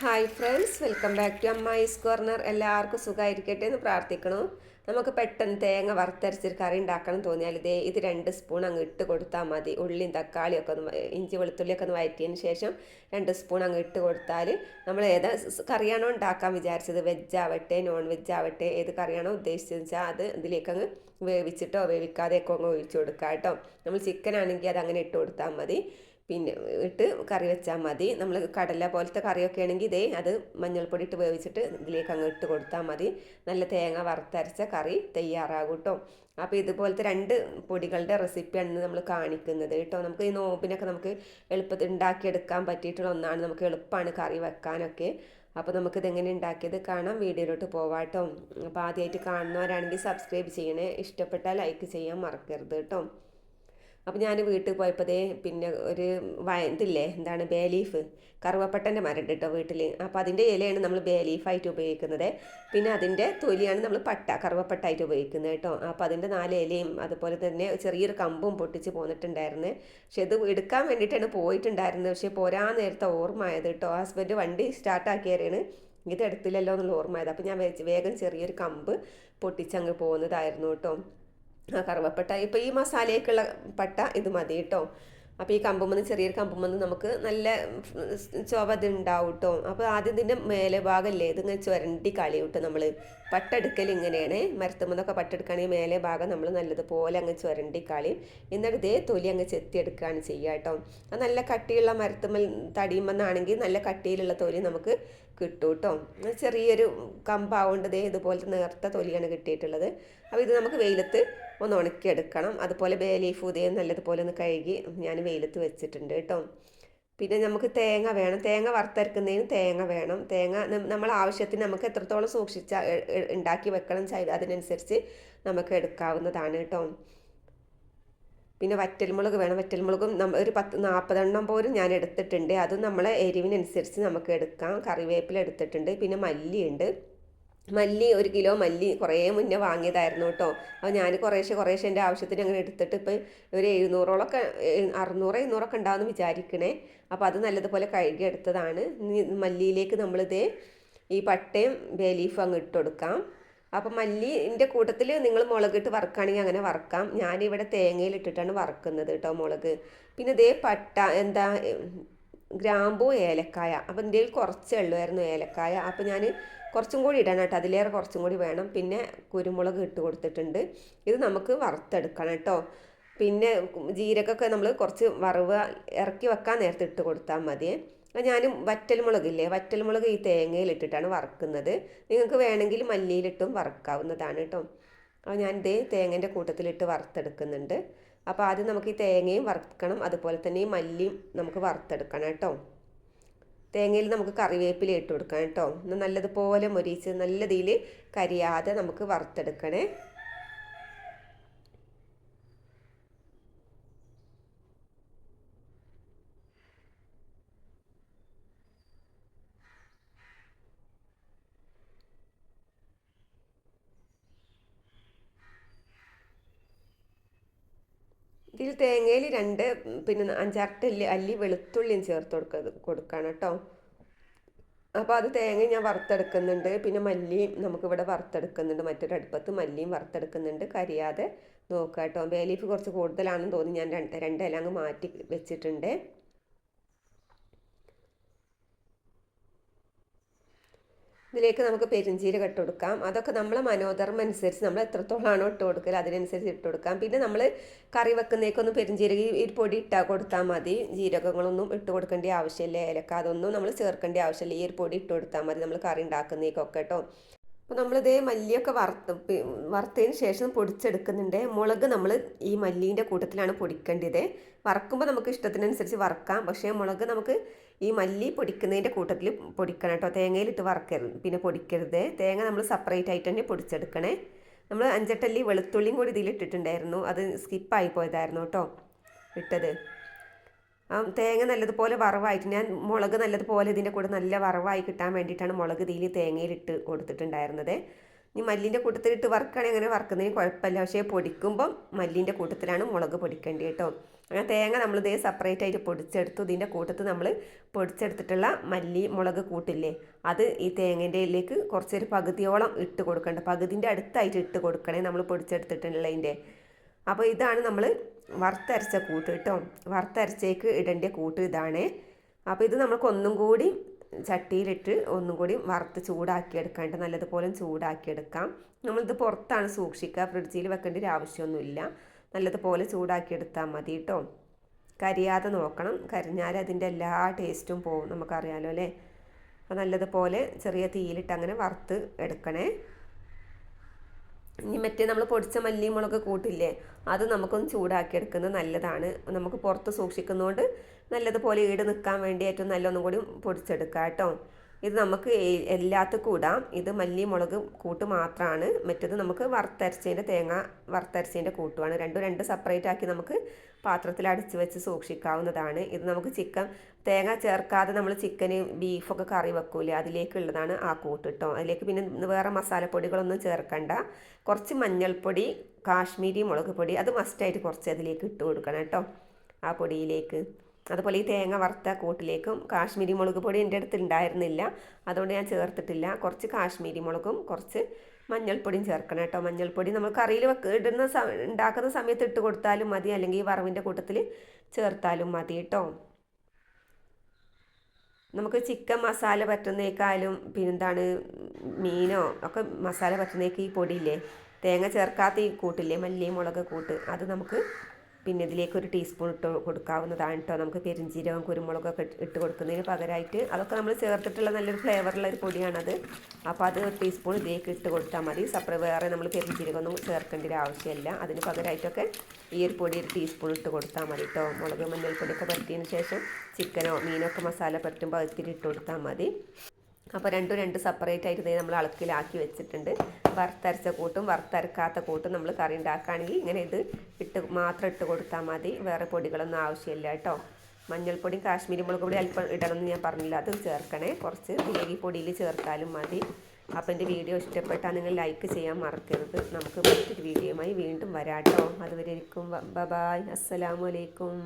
Hi friends welcome back to Ammayi's corner എല്ലാവർക്കും സുഖമായിരിക്കട്ടെ എന്ന് പ്രാർത്ഥിക്കണു നമുക്ക് പെട്ടെന്ന് തേങ്ങ വറുത്തരച്ചൊരു കറി ഉണ്ടാക്കണം തോന്നിയാൽ ഇതേ ഇത് രണ്ട് സ്പൂൺ അങ്ങ് ഇട്ട് കൊടുത്താൽ മതി. ഉള്ളിയും തക്കാളിയൊക്കെ ഒന്ന് ഇഞ്ചി വെളുത്തുള്ളിയൊക്കെ ഒന്ന് വഴറ്റിയതിന് ശേഷം രണ്ട് സ്പൂൺ അങ്ങ് ഇട്ട് കൊടുത്താൽ നമ്മൾ ഏത് കറിയാണോ ഉണ്ടാക്കാൻ വിചാരിച്ചത്? വെജ് ആവട്ടെ നോൺ വെജ് ആവട്ടെ ഏത് കറിയാണോ ഉദ്ദേശിച്ചത് വെച്ചാൽ അത് ഇതിലേക്ക് അങ്ങ് വേവിച്ചിട്ടോ വേവിക്കാതെയൊക്കെ അങ്ങ് ഒഴിച്ചു കൊടുക്കാം കേട്ടോ. നമ്മൾ ചിക്കൻ ആണെങ്കിൽ അത് അങ്ങനെ ഇട്ട് കൊടുത്താൽ മതി. പിന്നെ ഇട്ട് കറി വെച്ചാൽ മതി. നമ്മൾ കടല പോലത്തെ കറിയൊക്കെ ആണെങ്കിൽ ഇതേ അത് മഞ്ഞൾപ്പൊടി ഇട്ട് വേവിച്ചിട്ട് ഇതിലേക്ക് അങ്ങ് ഇട്ട് കൊടുത്താൽ മതി. നല്ല തേങ്ങ വറുത്തരച്ച കറി തയ്യാറാകും കേട്ടോ അപ്പോൾ ഇതുപോലത്തെ രണ്ട് പൊടികളുടെ റെസിപ്പിയാണ് നമ്മൾ കാണിക്കുന്നത് കേട്ടോ. നമുക്ക് ഈ നോമ്പിനൊക്കെ നമുക്ക് എളുപ്പത്തിൽ ഉണ്ടാക്കിയെടുക്കാൻ പറ്റിയിട്ടുള്ള ഒന്നാണ്. നമുക്ക് എളുപ്പമാണ് കറി വെക്കാനൊക്കെ. അപ്പോൾ നമുക്കിത് എങ്ങനെ ഉണ്ടാക്കിയത് കാണാം. വീഡിയോയിലോട്ട് പോവാട്ടോ അപ്പോൾ ആദ്യമായിട്ട് കാണുന്നവരാണെങ്കിൽ സബ്സ്ക്രൈബ് ചെയ്യണേ. ഇഷ്ടപ്പെട്ടാൽ ലൈക്ക് ചെയ്യാൻ മറക്കരുത് കേട്ടോ. അപ്പോൾ ഞാൻ വീട്ടിൽ പോയപ്പോഴേ പിന്നെ ഒരു വയ ഇതില്ലേ എന്താണ് ബേ ലീഫ് കറുവപ്പട്ടന്റെ മരം കേട്ടോ വീട്ടിൽ അപ്പോൾ അതിന്റെ ഇലയാണ് നമ്മൾ ബേ ലീഫായിട്ട് ഉപയോഗിക്കുന്നത്. പിന്നെ അതിന്റെ തൊലിയാണ് നമ്മൾ പട്ട കറുവപ്പട്ടായിട്ട് ഉപയോഗിക്കുന്നത് കേട്ടോ. അപ്പോൾ അതിന്റെ നാല് ഇലയും അതുപോലെ തന്നെ ചെറിയൊരു കമ്പും പൊട്ടിച്ച് പോന്നിട്ടുണ്ടായിരുന്നു. പക്ഷെ ഇത് എടുക്കാൻ വേണ്ടിയിട്ടാണ് പോയിട്ടുണ്ടായിരുന്നത്. പക്ഷേ പോരാ നേരത്തെ ഓർമ്മ ആയത് കേട്ടോ. ഹസ്ബൻഡ് വണ്ടി സ്റ്റാർട്ടാക്കിയാരാണ് ഇത് എടുത്തില്ലല്ലോ എന്നുള്ള ഓർമ്മ ആയത് അപ്പോൾ ഞാൻ വേഗം ചെറിയൊരു കമ്പ് പൊട്ടിച്ചങ്ങ് പോകുന്നതായിരുന്നു കേട്ടോ. ആ കറുവപ്പട്ട. ഇപ്പോൾ ഈ മസാലയൊക്കെയുള്ള പട്ട ഇത് മതി കേട്ടോ അപ്പോൾ ഈ കമ്പുമെന്ന് ചെറിയൊരു കമ്പുമെന്ന് നമുക്ക് നല്ല ചുവ ഇത് ഉണ്ടാവും കേട്ടോ അപ്പോൾ ആദ്യം ഇതിന്റെ മേലെ ഭാഗമല്ലേ ഇതിങ്ങനെ ചുരണ്ടി കളി കിട്ടും നമ്മൾ പട്ടെടുക്കൽ ഇങ്ങനെയാണ്. മരത്തുമെന്നൊക്കെ പട്ടെടുക്കുകയാണെങ്കിൽ മേലെ ഭാഗം നമ്മൾ നല്ലതുപോലെ അങ്ങ് ചുരണ്ടി കളി എന്നിട്ട് ഇതേ തൊലി അങ്ങ് ചെത്തിയെടുക്കുകയാണ് ചെയ്യുക കേട്ടോ അത് നല്ല കട്ടിയുള്ള മരത്തുമ്മൽ തടിയുമെന്നാണെങ്കിൽ നല്ല കട്ടിയിലുള്ള തൊലി നമുക്ക് കിട്ടും കേട്ടോ ചെറിയൊരു കമ്പാവുകൊണ്ട് ദേ ഇതുപോലത്തെ നേർത്ത തൊലിയാണ് കിട്ടിയിട്ടുള്ളത്. അപ്പോൾ ഇത് നമുക്ക് വെയിലത്ത് ഒന്ന് ഉണക്കിയെടുക്കണം. അതുപോലെ ബേ ലീഫ് ഉദയം നല്ലതുപോലെ ഒന്ന് കഴുകി ഞാൻ വെയിലത്ത് വെച്ചിട്ടുണ്ട് കേട്ടോ. പിന്നെ നമുക്ക് തേങ്ങ വേണം. തേങ്ങ വറുത്തരക്കുന്നതിന് തേങ്ങ വേണം. തേങ്ങ നമ്മൾ ആവശ്യത്തിന് നമുക്ക് എത്രത്തോളം സൂക്ഷിച്ച ഉണ്ടാക്കി വെക്കണം ചെയ്ത് അതിനനുസരിച്ച് നമുക്ക് എടുക്കാവുന്നതാണ് കേട്ടോ. പിന്നെ വറ്റൽമുളക് വേണം. വറ്റൽമുളകും നമ്മ ഒരു പത്ത് നാൽപ്പതെണ്ണം പോലും ഞാൻ എടുത്തിട്ടുണ്ട്. അതും നമ്മളെ എരിവിനനുസരിച്ച് നമുക്ക് എടുക്കാം. കറിവേപ്പില എടുത്തിട്ടുണ്ട്. പിന്നെ മല്ലിയുണ്ട്. മല്ലി ഒരു കിലോ മല്ലി കുറേ മുന്നേ വാങ്ങിയതായിരുന്നു കേട്ടോ. അപ്പോൾ ഞാൻ കുറേശ്ശെ കുറേശ്ശെ എന്റെ ആവശ്യത്തിന് അങ്ങനെ എടുത്തിട്ട് ഇപ്പോൾ ഒരു എഴുന്നൂറോളൊക്കെ എഴു- അറുന്നൂറ് എഴുന്നൂറൊക്കെ ഉണ്ടാവുമെന്ന് വിചാരിക്കണേ. അപ്പോൾ അത് നല്ലതുപോലെ കഴുകി എടുത്തതാണ്. മല്ലിയിലേക്ക് നമ്മളിതേ ഈ പട്ടയും ബേലീഫും അങ്ങ് ഇട്ട് കൊടുക്കാം. അപ്പം മല്ലിന്റെ കൂട്ടത്തിൽ നിങ്ങൾ മുളകിട്ട് വറുക്കുകയാണെങ്കിൽ അങ്ങനെ വറുക്കാം. ഞാനിവിടെ തേങ്ങയിലിട്ടിട്ടാണ് വറുക്കുന്നത് കേട്ടോ മുളക്. പിന്നെ ഇതേ പട്ട എന്താ ഗ്രാമ്പൂ ഏലക്കായ. അപ്പം എന്റെ കയ്യിൽ കുറച്ചേ ഉള്ളുമായിരുന്നു ഏലക്കായ. അപ്പം ഞാൻ കുറച്ചും കൂടി ഇടണം കേട്ടോ. അതിലേറെ കുറച്ചും കൂടി വേണം. പിന്നെ കുരുമുളക് ഇട്ട് കൊടുത്തിട്ടുണ്ട്. ഇത് നമുക്ക് വറുത്തെടുക്കണം കേട്ടോ. പിന്നെ ജീരകമൊക്കെ നമ്മൾ കുറച്ച് വറവ് ഇറക്കി വെക്കാൻ നേരത്തെ ഇട്ട് കൊടുത്താൽ മതിയേ ഞാൻ വറ്റൽമുളകില്ലേ? വറ്റൽമുളക് ഈ തേങ്ങയിൽ ഇട്ടിട്ടാണ് വറുക്കുന്നത്. നിങ്ങൾക്ക് വേണമെങ്കിൽ മല്ലിയിലിട്ടും വറുക്കാവുന്നതാണ് കേട്ടോ. അപ്പോൾ ഞാൻ ഇതേ തേങ്ങേന്റെ കൂട്ടത്തിലിട്ട് വറുത്തെടുക്കുന്നുണ്ട്. അപ്പോൾ ആദ്യം നമുക്ക് ഈ തേങ്ങയും വറുക്കണം. അതുപോലെ തന്നെ ഈ മല്ലിയും നമുക്ക് വറുത്തെടുക്കണം കേട്ടോ. തേങ്ങയിൽ നമുക്ക് കറിവേപ്പില ഇട്ട് കൊടുക്കണം കേട്ടോ. നല്ലതുപോലെ മൊരിച്ച് നല്ല രീതിയിൽ കരിയാതെ നമുക്ക് വറുത്തെടുക്കണേ. ഇതിൽ തേങ്ങയിൽ രണ്ട് പിന്നെ അഞ്ചാറ് അല്ലി അല്ലി വെളുത്തുള്ളിയും ചേർത്ത് കൊടുക്കുക കൊടുക്കണം കേട്ടോ അപ്പോൾ അത് തേങ്ങ ഞാൻ വറുത്തെടുക്കുന്നുണ്ട്. പിന്നെ മല്ലിയും നമുക്കിവിടെ വറുത്തെടുക്കുന്നുണ്ട്. മറ്റൊരു അടുപ്പത്ത് മല്ലിയും വറുത്തെടുക്കുന്നുണ്ട്. കരിയാതെ നോക്കുക കേട്ടോ ബേ ലീഫ് കുറച്ച് കൂടുതലാണെന്ന് തോന്നി. ഞാൻ രണ്ട് രണ്ടില അങ്ങ് മാറ്റി വെച്ചിട്ടുണ്ട്. ഇതിലേക്ക് നമുക്ക് പെരിഞ്ചീരക ഇട്ട് കൊടുക്കാം അതൊക്കെ നമ്മളെ മനോധർമ്മം അനുസരിച്ച് നമ്മൾ എത്രത്തോളമാണോ ഇട്ട് കൊടുക്കൽ അതിനനുസരിച്ച് ഇട്ട് കൊടുക്കാം. പിന്നെ നമ്മൾ കറി വെക്കുന്നേക്കൊന്നും പെരിഞ്ചീരക ഈ പൊടി ഇട്ടാൽ കൊടുത്താൽ മതി. ജീരകങ്ങളൊന്നും ഇട്ട് കൊടുക്കേണ്ട ആവശ്യമില്ല. ഏലക്ക അതൊന്നും നമ്മൾ ചേർക്കേണ്ട ആവശ്യമില്ല. ഈ ഒരു പൊടി ഇട്ട് കൊടുത്താൽ മതി നമ്മൾ കറി ഉണ്ടാക്കുന്നേക്കൊക്കെ കേട്ടോ അപ്പോൾ നമ്മളിതേ മല്ലിയൊക്കെ വറുത്ത് വറുത്തതിന് ശേഷം പൊടിച്ചെടുക്കുന്നുണ്ട്. മുളക് നമ്മൾ ഈ മല്ലീന്റെ കൂട്ടത്തിലാണ് പൊടിക്കേണ്ടത്. വറക്കുമ്പോൾ നമുക്ക് ഇഷ്ടത്തിനനുസരിച്ച് വറക്കാം. പക്ഷേ മുളക് നമുക്ക് ഈ മല്ലി പൊടിക്കുന്നതിന്റെ കൂട്ടത്തിൽ പൊടിക്കണം കേട്ടോ. തേങ്ങയിലിട്ട് വറക്കരുത് പിന്നെ പൊടിക്കരുത്. തേങ്ങ നമ്മൾ സെപ്പറേറ്റ് ആയിട്ട് തന്നെ പൊടിച്ചെടുക്കണേ. നമ്മൾ അഞ്ചട്ടല്ലി വെളുത്തുള്ളിയും കൂടി ഇതിലിട്ടിട്ടുണ്ടായിരുന്നു. അത് സ്കിപ്പായി പോയതായിരുന്നു കേട്ടോ ഇട്ടത്. തേങ്ങ നല്ലതുപോലെ വറവായിട്ട് ഞാൻ മുളക് നല്ലതുപോലെ ഇതിന്റെ കൂടെ നല്ല വറവായി കിട്ടാൻ വേണ്ടിയിട്ടാണ് മുളക് ഇതിൽ തേങ്ങയിലിട്ട് കൊടുത്തിട്ടുണ്ടായിരുന്നത്. ഇനി മല്ലിന്റെ കൂട്ടത്തിലിട്ട് വറുക്കുകയാണെങ്കിൽ അങ്ങനെ വറുക്കുന്നതിന് കുഴപ്പമില്ല. പക്ഷേ പൊടിക്കുമ്പം മല്ലിന്റെ കൂട്ടത്തിലാണ് മുളക് പൊടിക്കേണ്ടത് കേട്ടോ. അങ്ങനെ തേങ്ങ നമ്മൾ ഇതേ സെപ്പറേറ്റ് ആയിട്ട് പൊടിച്ചെടുത്തു. ഇതിന്റെ കൂട്ടത്ത് നമ്മൾ പൊടിച്ചെടുത്തിട്ടുള്ള മല്ലി മുളക് കൂട്ടില്ലേ അത് ഈ തേങ്ങേന്റെയിലേക്ക് കുറച്ചൊരു പകുതിയോളം ഇട്ട് കൊടുക്കേണ്ട പകുതിന്റെ അടുത്തായിട്ട് ഇട്ട് കൊടുക്കണേ നമ്മൾ പൊടിച്ചെടുത്തിട്ടുള്ളതിന്റെ. അപ്പോൾ ഇതാണ് നമ്മൾ വറുത്തരച്ച കൂട്ട് കേട്ടോ. വറുത്തരച്ചേക്ക് ഇടേണ്ട കൂട്ട് ഇതാണ്. അപ്പോൾ ഇത് നമുക്ക് ഒന്നും കൂടി ചട്ടിയിലിട്ട് ഒന്നും കൂടി വറുത്ത് ചൂടാക്കി എടുക്കാണ്ട് നല്ലതുപോലെ ചൂടാക്കി എടുക്കാം നമ്മളിത് പുറത്താണ് സൂക്ഷിക്കുക. ഫ്രിഡ്ജിൽ വെക്കേണ്ട ഒരു ആവശ്യമൊന്നുമില്ല. നല്ലതുപോലെ ചൂടാക്കി എടുത്താൽ മതി കേട്ടോ. കരിയാതെ നോക്കണം. കരിഞ്ഞാൽ അതിന്റെ എല്ലാ ടേസ്റ്റും പോകും നമുക്കറിയാമല്ലോ അല്ലേ? അപ്പോൾ നല്ലതുപോലെ ചെറിയ തീയിലിട്ട് അങ്ങനെ വറുത്ത് എടുക്കണേ. ഇനി മറ്റേ നമ്മൾ പൊടിച്ച മല്ലി മുളക് കൂട്ടില്ലേ അത് നമുക്കൊന്ന് ചൂടാക്കി എടുക്കുന്നത് നല്ലതാണ്. നമുക്ക് പുറത്ത് സൂക്ഷിക്കുന്നതുകൊണ്ട് നല്ലതുപോലെ ഈട് നിൽക്കാൻ വേണ്ടി ഏറ്റവും നല്ലൊന്നും കൂടി പൊടിച്ചെടുക്കാം കേട്ടോ. ഇത് നമുക്ക് എല്ലാത്ത കൂടാം. ഇത് മല്ലി മുളക് കൂട്ട് മാത്രമാണ് മറ്റത് നമുക്ക് വറുത്തരച്ചതിന്റെ തേങ്ങ വറുത്തരച്ചതിന്റെ കൂട്ടുമാണ് രണ്ടും രണ്ട് സെപ്പറേറ്റ് ആക്കി നമുക്ക് പാത്രത്തിൽ അടിച്ച് വെച്ച് സൂക്ഷിക്കാവുന്നതാണ്. ഇത് നമുക്ക് ചിക്കൻ തേങ്ങ ചേർക്കാതെ നമ്മൾ ചിക്കന് ബീഫൊക്കെ കറി വെക്കൂലേ അതിലേക്കുള്ളതാണ് ആ കൂട്ട് കേട്ടോ അതിലേക്ക് പിന്നെ വേറെ മസാലപ്പൊടികളൊന്നും ചേർക്കണ്ട. കുറച്ച് മഞ്ഞൾപ്പൊടി കാശ്മീരി മുളക് പൊടി അത് മസ്റ്റായിട്ട് കുറച്ച് അതിലേക്ക് ഇട്ട് കൊടുക്കണം കേട്ടോ ആ പൊടിയിലേക്ക്. അതുപോലെ ഈ തേങ്ങ വറുത്ത കൂട്ടിലേക്കും കാശ്മീരി മുളക് പൊടി എന്റെ അടുത്ത് ഉണ്ടായിരുന്നില്ല. അതുകൊണ്ട് ഞാൻ ചേർത്തിട്ടില്ല. കുറച്ച് കാശ്മീരി മുളകും കുറച്ച് മഞ്ഞൾപ്പൊടിയും ചേർക്കണം കേട്ടോ. മഞ്ഞൾപ്പൊടി നമ്മൾ കറിയിൽ വെക്ക ഇടുന്ന ഉണ്ടാക്കുന്ന സമയത്ത് ഇട്ട് കൊടുത്താലും മതി. അല്ലെങ്കിൽ ഈ വറവിന്റെ കൂട്ടത്തിൽ ചേർത്താലും മതി കേട്ടോ. നമുക്ക് ചിക്കൻ മസാല പറ്റുന്നേക്കാളും പിന്നെന്താണ് മീനോ ഒക്കെ മസാല പറ്റുന്നേക്ക് ഈ പൊടിയില്ലേ? തേങ്ങ ചേർക്കാത്ത ഈ കൂട്ടില്ലേ? മല്ലി മുളക് കൂട്ട്. അത് നമുക്ക് പിന്നെ ഇതിലേക്ക് ഒരു ടീസ്പൂൺ ഇട്ട് കൊടുക്കാവുന്നതാണ് കേട്ടോ നമുക്ക് പെരിഞ്ജീരകം കുരുമുളകൊക്കെ ഇട്ട് കൊടുക്കുന്നതിന് പകരമായിട്ട് അതൊക്കെ നമ്മൾ ചേർത്തിട്ടുള്ള നല്ലൊരു ഫ്ലേവറുള്ള ഒരു പൊടിയാണത്. അപ്പോൾ അത് ഒരു ടീസ്പൂൺ ഇതിലേക്ക് ഇട്ട് കൊടുത്താൽ മതി. സപ്പറേ വേറെ നമ്മൾ പെരിഞ്ജീരകമൊന്നും ചേർക്കേണ്ട ഒരു ആവശ്യമില്ല അതിന് പകരമായിട്ടൊക്കെ ഈ ഒരു പൊടി ഒരു ടീസ്പൂൺ ഇട്ട് കൊടുത്താൽ മതി കേട്ടോ മുളക് മഞ്ഞൾപ്പൊടിയൊക്കെ പരത്തിയതിന് ശേഷം ചിക്കനോ മീനൊക്കെ മസാല പറ്റുമ്പോൾ അതിൽ ഇട്ട് കൊടുത്താൽ മതി. അപ്പോൾ രണ്ടും രണ്ട് സെപ്പറേറ്റ് ആയിട്ട് നമ്മൾ അളക്കിലാക്കി വെച്ചിട്ടുണ്ട്. വറുത്തരച്ച കൂട്ടും വറുത്തരക്കാത്ത കൂട്ടും നമ്മൾ കറി ഉണ്ടാക്കുകയാണെങ്കിൽ ഇങ്ങനെ ഇത് ഇട്ട് മാത്രം ഇട്ട് കൊടുത്താൽ മതി. വേറെ പൊടികളൊന്നും ആവശ്യമില്ല കേട്ടോ. മഞ്ഞൾപ്പൊടിയും കാശ്മീരി മുളക് പൊടി അല്പം ഇടണമെന്ന് ഞാൻ പറഞ്ഞില്ല. അത് ചേർക്കണേ. കുറച്ച് ദേവി പൊടിയിൽ ചേർത്താലും മതി. അപ്പോൾ എന്റെ വീഡിയോ ഇഷ്ടപ്പെട്ടാൽ നിങ്ങൾ ലൈക്ക് ചെയ്യാൻ മറക്കരുത്. നമുക്ക് മറ്റൊരു വീഡിയോയുമായി വീണ്ടും വരാട്ടോ അതുവരെ ഇരിക്കും ബ ബായ്. അസ്സലാമലൈക്കും